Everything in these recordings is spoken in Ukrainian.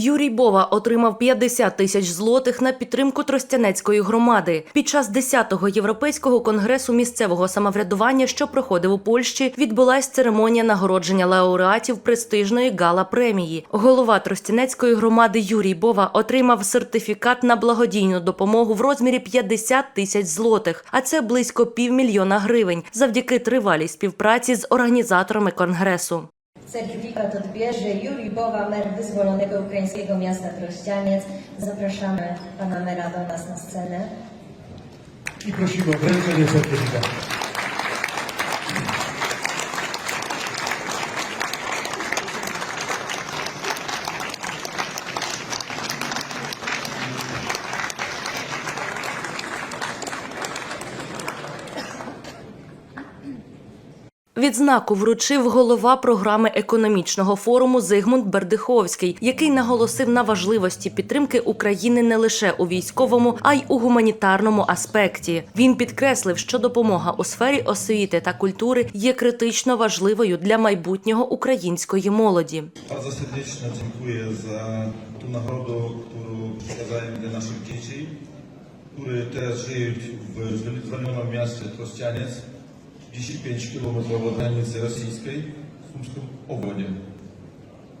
Юрій Бова отримав 50 тисяч злотих на підтримку Тростянецької громади. Під час 10-го європейського конгресу місцевого самоврядування, що проходив у Польщі, відбулась церемонія нагородження лауреатів престижної гала премії. Голова Тростянецької громади Юрій Бова отримав сертифікат на благодійну допомогу в розмірі 50 тисяч злотих, а це близько півмільйона гривень, завдяки тривалій співпраці з організаторами конгресу. Certyfikat odbierze Juri Bowa, mer wyzwolonego ukraińskiego miasta Trościaniec. Zapraszamy pana mera do nas na scenę. I prosimy o wręczenie certyfikatu. Відзнаку вручив голова програми економічного форуму Зигмунд Бердиховський, який наголосив на важливості підтримки України не лише у військовому, а й у гуманітарному аспекті. Він підкреслив, що допомога у сфері освіти та культури є критично важливою для майбутнього української молоді. Bardzo serdecznie dziękuję za tą nagrodę, którą przekazałem dla naszych dzieci, które teraz żyją w zwolnionym mieście Trościaniec, 10 km od granicy rosyjskiej w Sumskim obwodzie.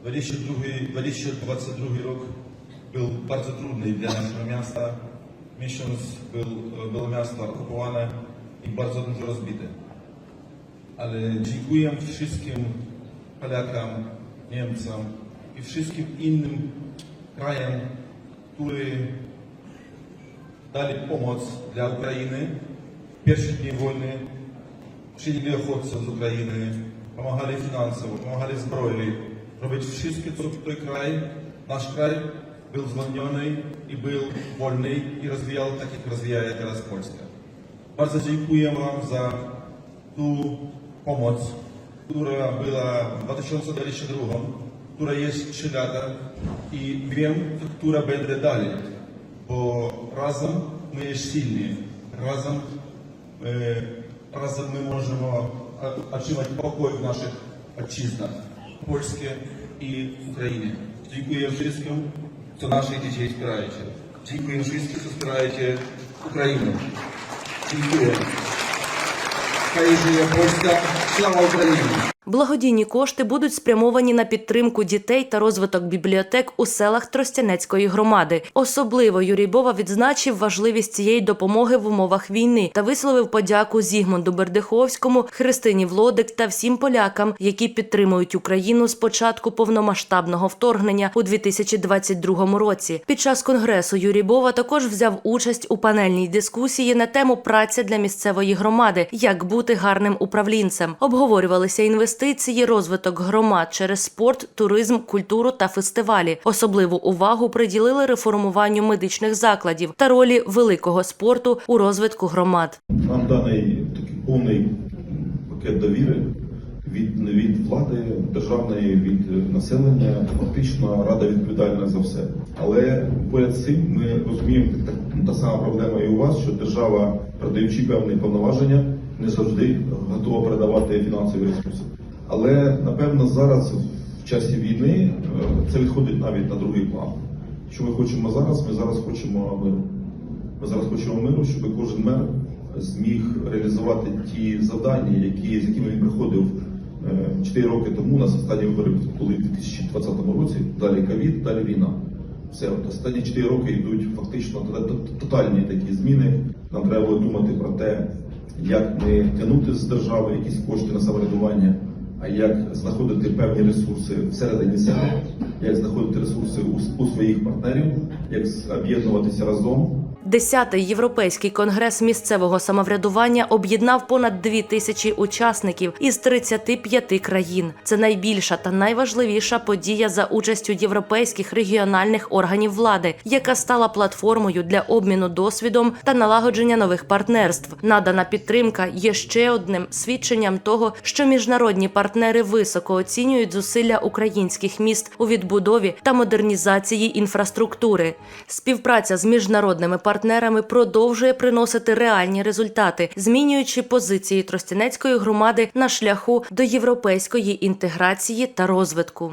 22, 2022 rok był bardzo trudny dla naszego miasta. Miesiąc był, było miasto okupowane i bardzo dużo rozbite. Ale dziękuję wszystkim Polakom, Niemcom i wszystkim innym krajom, które dali pomoc dla Ukrainy w pierwszych dni wojny, przyjęli uchodźców z Ukrainy, pomagali finansowo, pomagali zbroją, robić wszystko, co ten kraj, nasz kraj był zwolniony i był wolny i rozwijał tak, jak rozwija teraz Polska. Bardzo dziękuję Wam za tą pomoc, która była w 2022, która jest 3 lata i wiem, która będzie dalej, bo razem my jest silni, razem, e, my możemy a- otrzymać pokój w naszych ojczyznach, Polskie i Ukrainie. Dziękuję wszystkim, co naszych dzieci wspieracie. Dziękuję wszystkim, co wspieracie Ukrainę. Dziękuję. Хай żyje Polska, слава Україні! Благодійні кошти будуть спрямовані на підтримку дітей та розвиток бібліотек у селах Тростянецької громади. Особливо Юрій Бова відзначив важливість цієї допомоги в умовах війни та висловив подяку Зігмунду Бердиховському, Христині Влодик та всім полякам, які підтримують Україну з початку повномасштабного вторгнення у 2022 році. Під час конгресу Юрій Бова також взяв участь у панельній дискусії на тему праця для місцевої громади, як бути гарним управлінцем. Обговорювалися інвестиції, розвиток громад через спорт, туризм, культуру та фестивалі. Особливу увагу приділили реформуванню медичних закладів та ролі великого спорту у розвитку громад. Нам даний такий повний пакет довіри від, від влади державної, від населення. Фактично рада відповідальна за все. Але поряд цим ми розуміємо так, та сама проблема і у вас, що держава, передаючи певні повноваження, не завжди готова передавати фінансові ресурси. Але напевно зараз в часі війни е, це відходить навіть на другий план. Що ми хочемо зараз? Ми зараз хочемо миру. Ми зараз хочемо миру, щоб кожен мер зміг реалізувати ті завдання, які, з якими він приходив 4 роки тому на останні вибори були в 2020 році. Далі ковід, далі війна. Все, останні 4 роки йдуть фактично тотальні такі зміни. Нам треба було думати про те, як не тягнути з держави якісь кошти на самоврядування, а як знаходити певні ресурси всередині себе, як знаходити ресурси у, у своїх партнерів, як об'єднуватися разом. Десятий європейський конгрес місцевого самоврядування об'єднав понад дві тисячі учасників із 35 країн. Це найбільша та найважливіша подія за участю європейських регіональних органів влади, яка стала платформою для обміну досвідом та налагодження нових партнерств. Надана підтримка є ще одним свідченням того, що міжнародні партнери високо оцінюють зусилля українських міст у відбудові та модернізації інфраструктури. Співпраця з міжнародними партнерами продовжує приносити реальні результати, змінюючи позиції Тростянецької громади на шляху до європейської інтеграції та розвитку.